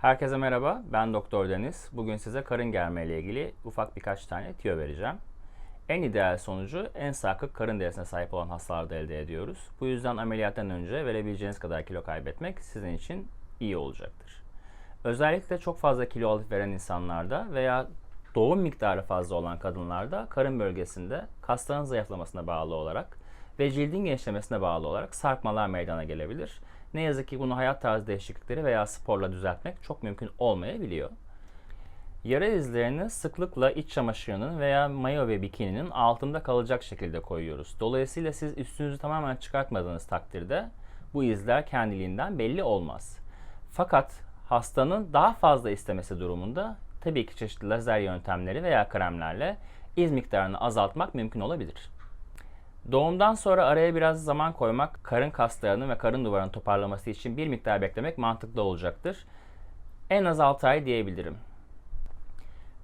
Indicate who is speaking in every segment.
Speaker 1: Herkese merhaba, ben Doktor Deniz. Bugün size karın germe ile ilgili ufak birkaç tane tüyo vereceğim. En ideal sonucu en sarkık karın derisine sahip olan hastalarda elde ediyoruz. Bu yüzden ameliyattan önce verebileceğiniz kadar kilo kaybetmek sizin için iyi olacaktır. Özellikle çok fazla kilo alıp veren insanlarda veya doğum miktarı fazla olan kadınlarda karın bölgesinde kasların zayıflamasına bağlı olarak ve cildin genişlemesine bağlı olarak sarkmalar meydana gelebilir. Ne yazık ki bunu hayat tarzı değişiklikleri veya sporla düzeltmek çok mümkün olmayabiliyor. Yara izlerini sıklıkla iç çamaşırının veya mayo ve bikininin altında kalacak şekilde koyuyoruz. Dolayısıyla siz üstünüzü tamamen çıkartmadığınız takdirde bu izler kendiliğinden belli olmaz. Fakat hastanın daha fazla istemesi durumunda tabii ki çeşitli lazer yöntemleri veya kremlerle iz miktarını azaltmak mümkün olabilir. Doğumdan sonra araya biraz zaman koymak karın kaslarının ve karın duvarının toparlaması için bir miktar beklemek mantıklı olacaktır. En az 6 ay diyebilirim.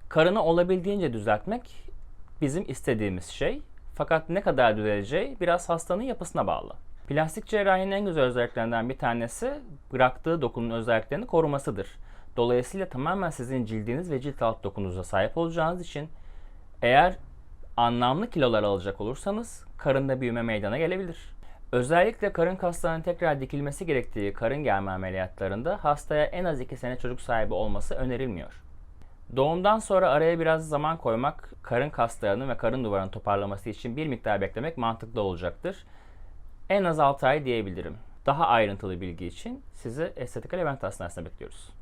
Speaker 1: Karını olabildiğince düzeltmek bizim istediğimiz şey. Fakat ne kadar düzeleceği biraz hastanın yapısına bağlı. Plastik cerrahinin en güzel özelliklerinden bir tanesi bıraktığı dokunun özelliklerini korumasıdır. Dolayısıyla tamamen sizin cildiniz ve cilt alt dokunuza sahip olacağınız için eğer anlamlı kilolar alacak olursanız karında büyüme meydana gelebilir. Özellikle karın kaslarının tekrar dikilmesi gerektiği karın germe ameliyatlarında hastaya en az 2 sene çocuk sahibi olması önerilmiyor. Doğumdan sonra araya biraz zaman koymak karın kaslarının ve karın duvarının toparlaması için bir miktar beklemek mantıklı olacaktır. En az 6 ay diyebilirim. Daha ayrıntılı bilgi için sizi estetik event hastanesine bekliyoruz.